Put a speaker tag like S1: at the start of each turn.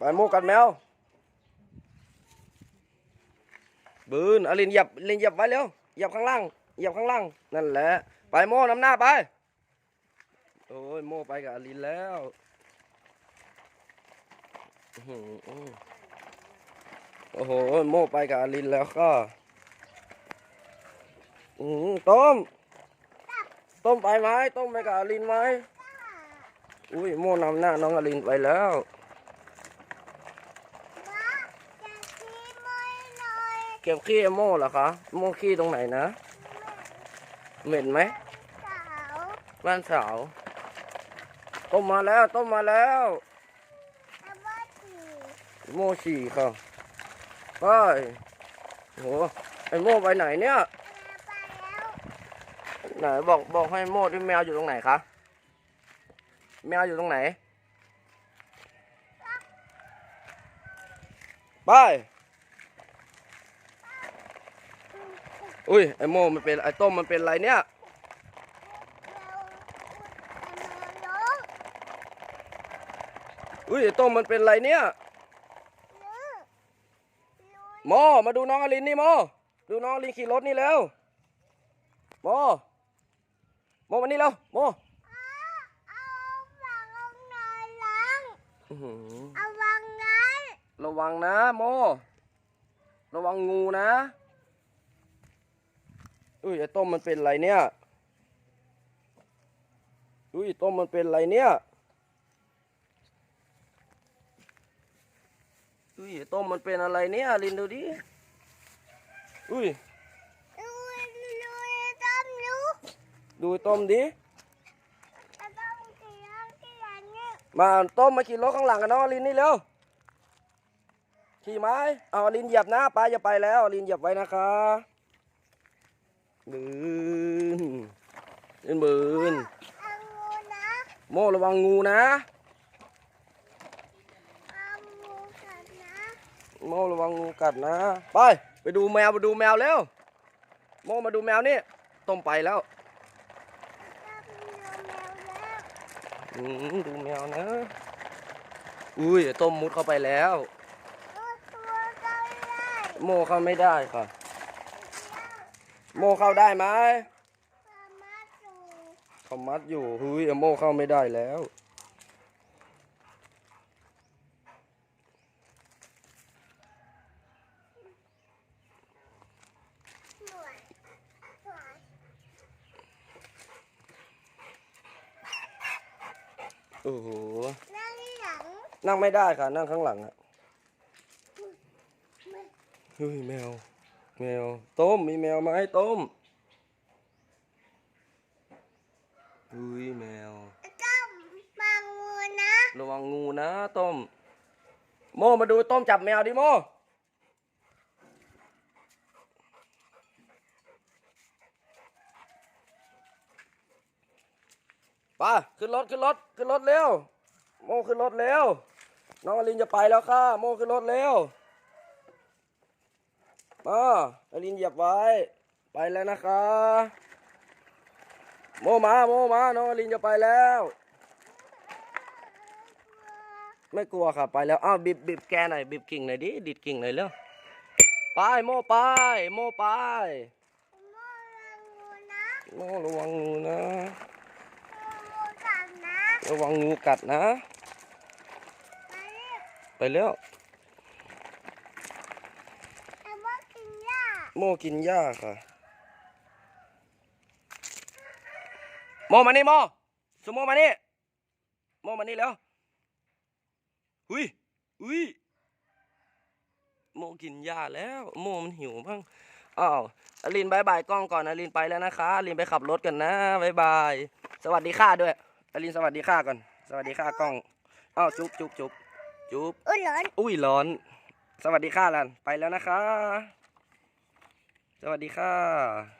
S1: ไปโมกัดแมวบืนอลินเหยียบอลินเหยียบไว้เร็วเหยียบข้างล่างเหยียบข้างล่างนั่นแหละ ไปโม่นำหน้าไปโอ้ยโม่ไปกับอลินแล้วโอ้โหโม่ไปกับอลินแล้วก็หือต้มต้มไปไหมต้มไปกับอลินไหมอุ้ยโม่นำหน้าน้องอลินไปแล้ว
S2: ว่าจะขี้ไม่หน่อย
S1: เก็บขี้ไอ้โม่เหรอคะโม่ขี้ตรงไหนนะ เหม็นไหม
S2: สาว
S1: บ้านสาวต้มมาแล้วต้มมาแล้ว
S2: แต่ว่าสี
S1: โม่ฉี่ค่ะไปโหไอโม่ไปไหนเนี่ย
S2: ไปแล้ว
S1: ไหนบอกบอกให้โม่ที่แมวอยู่ตรงไหนคะแมวอยู่ตรงไหนไป อุ้ยไอโม่มันเป็นไอต้มมันเป็นอะไรเนี่ย
S2: เราอุดอันนอน
S1: อุ้ยไอต้มมันเป็นอะไรเนี่ย
S2: ลุง
S1: โมมาดูน้องอลินนี่โมดูน้องอลินขี่รถนี่เร็วโมโมมานี่เร็วโม
S2: เอาวางลงหน่อยหลัง
S1: อื้อหือ
S2: เอาวางนั้น
S1: ระวังนะ โม ระวังงูนะ อุ้ยไอ้ต้มมันเป็นอะไรเนี่ย อุ้ยต้มมันเป็นอะไรเนี่ย อุ้ยไอ้ต้มมันเป็นอะไรเนี่ยลินดูดิ อุ้ย
S2: ลุยลุยต้มลุก
S1: ดูไอ้ต้มดิ
S2: จะต้องเสียงที่อันนี้
S1: มาต้มมาขี่รถข้างหลังกันน้องอลินนี่เร็ว ขี่ไหมเอาอลินเหยียบนะป้าอย่าไปแล้วอลินเหยียบไว้นะคะ บืนเล่นบืน
S2: เอางูนะ
S1: โมระวังงูนะ
S2: เอางูกัดนะ
S1: โมระวังงูกัดนะ ไป ไปดูแมวไปดูแมวเร็วโมมาดูแมวนี่ต้มไปแล้ว
S2: ต้มเนื้อแมวแล้ว
S1: อืมดูแมวนะ อุ้ยต้มมุดเข้าไปแล้ว
S2: ตัวตัวก็ได้
S1: โมเข้าไม่ได้ค่ะ โมเข้าได้ไหม
S2: สามารถดู
S1: เขามัดอยู่เฮ้ยโมเข้าไม่ได้แล้ว
S2: หน่วยหน่วย
S1: โอ้โห
S2: นั่งหลัง
S1: นั่งไม่ได้ค่ะ นั่งข้างหลังอะ
S2: ไม่
S1: เฮ้ยแมว แมวต้มมีแมวไหมต้มเฮ้ยแมว
S2: ต้มมางูนะ
S1: ระวังงูนะต้ม โมมาดูต้มจับแมวดิโมไปขึ้นรถขึ้นรถขึ้นรถเร็วโมขึ้นรถเร็วน้องอลินจะไปแล้วค่ะ โมขึ้นรถเร็ว มาอลินเหยียบไว้ ไปแล้วนะคะ โมมาโมมาน้องอลินจะไปแล้ว ไม่กลัวค่ะไปแล้ว อ้าวบิบบิบแกหน่อยบิบกิ่งหน่อยดิดิดกิ่งหน่อยเร็วไปโมไปโมไป
S2: โมรังงูนะ
S1: โมระวังงูนะ
S2: งูกัดนะ
S1: ระวังงูกัดนะ
S2: ไปเรียก
S1: ไปแล้ว
S2: แต่ว่ากินหญ้า
S1: โมกินหญ้าค่ะ โมมานี่โมสมโมมานี่โมมานี่แล้วหุยหุยโมกินหญ้าแล้ว โมมันหิวบ้างอ้าวอลินบายบายกล้องก่อนอลินไปแล้วนะคะอลินไปขับรถกันนะบายบาย สวัสดีค่ะด้วยอลินสวัสดีค่ะก่อน สวัสดีค่ะกล้องอ้าวจุ๊บจุ๊บจุ๊บจุ๊บ
S2: อุ้ยร้อน
S1: อุ้ยร้อน สวัสดีค่ะลันไปแล้วนะคะ สวัสดีค่ะ